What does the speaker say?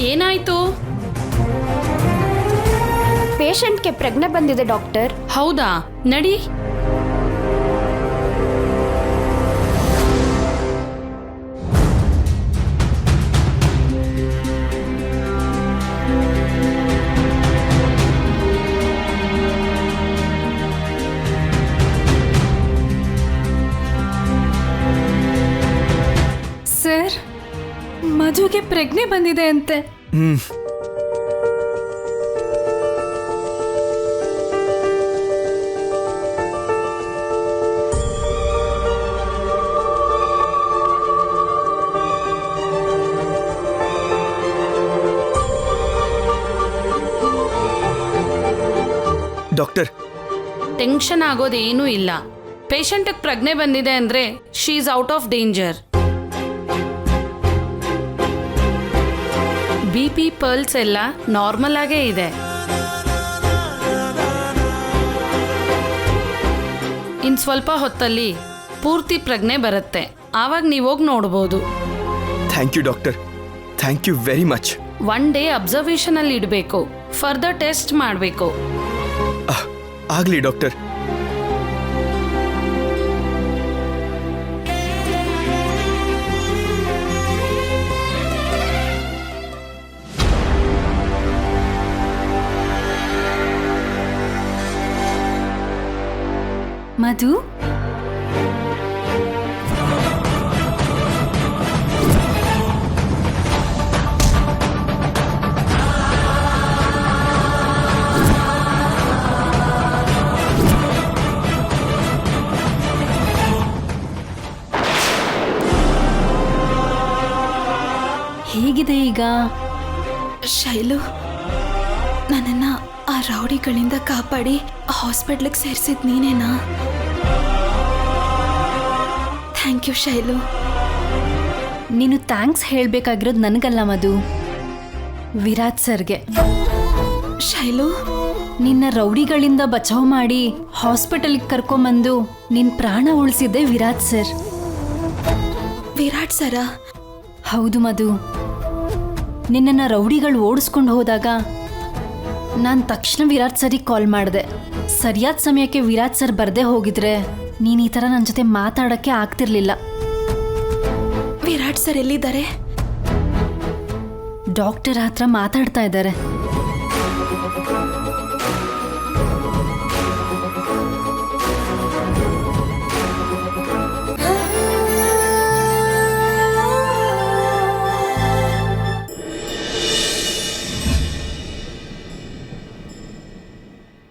ಏನಾಯ್ತು? ಪೇಷಂಟ್ಗೆ ಪ್ರಜ್ಞೆ ಬಂದಿದೆ ಡಾಕ್ಟರ್ ಹೌದಾ? ನಡಿ. ಮಧುಗೆ ಪ್ರಜ್ಞೆ ಬಂದಿದೆ ಅಂತೆ. ಹ್ಮ್. ಡಾಕ್ಟರ್. ಟೆನ್ಷನ್ ಆಗೋದೇನೂ ಇಲ್ಲ. ಪೇಷಂಟ್ ಪ್ರಜ್ಞೆ ಬಂದಿದೆ ಅಂದ್ರೆ she is out of danger B P pulse ಎಲ್ಲ ನಾರ್ಮಲ್ ಆಗೇ ಇದೆ. ಇನ್ ಸ್ವಲ್ಪ ಹೊತ್ತಲ್ಲಿ ಪೂರ್ತಿ ಪ್ರಜ್ಞೆ ಬರುತ್ತೆ. ಆವಾಗ ನೀವು ಹೋಗಿ ನೋಡ್ಬೋದು. Thank you doctor thank you very much one day observation ಅಲ್ಲಿ ಇಡಬೇಕು. ಫರ್ದರ್ ಟೆಸ್ಟ್ ಮಾಡಬೇಕು. ಆಗ್ಲಿ ಡಾಕ್ಟರ್ ಮಧು? ಹೇಗಿದೆ ಈಗ? ಶೈಲು ನನ್ನನ್ನ ಆ ರೌಡಿಗಳಿಂದ ಕಾಪಾಡಿ ಹಾಸ್ಪಿಟ್ಲಿಗೆ ಸೇರಿಸಿದ್ ನೀನೇನಾ? Thank you Shailu. ನೀನು ಥ್ಯಾಂಕ್ಸ್ ಹೇಳಬೇಕಾಗಿರೋದು ನನಗಲ್ಲ ಮಧು. ವಿರಾಟ್ ಸರ್ಗೆ. ಶೈಲು? ನಿನ್ನ ರೌಡಿಗಳಿಂದ ಬಚಾವ್ ಮಾಡಿ ಹಾಸ್ಪಿಟಲ್ಗೆ ಕರ್ಕೊಂಬಂದು ನಿನ್ನ ಪ್ರಾಣ ಉಳಿಸಿದ್ದೆ ವಿರಾಟ್ ಸರ್. ವಿರಾಟ್ ಸರ? ಹೌದು ಮಧು. ನಿನ್ನನ್ನು ರೌಡಿಗಳು ಓಡಿಸ್ಕೊಂಡು ಹೋದಾಗ ನಾನು ತಕ್ಷಣ ವಿರಾಟ್ ಸರ್ಗೆ ಕಾಲ್ ಮಾಡಿದೆ. ಸರಿಯಾದ ಸಮಯಕ್ಕೆ ವಿರಾಟ್ ಸರ್ ಬರದೇ ಹೋಗಿದ್ರೆ ನೀನು ಈ ಥರ ನನ್ನ ಜೊತೆ ಮಾತಾಡೋಕ್ಕೆ ಆಗ್ತಿರ್ಲಿಲ್ಲ. ವಿರಾಟ್ ಸರ್ ಎಲ್ಲಿದ್ದಾರೆ? ಡಾಕ್ಟರ್ ಹತ್ರ ಮಾತಾಡ್ತಾ ಇದ್ದಾರೆ.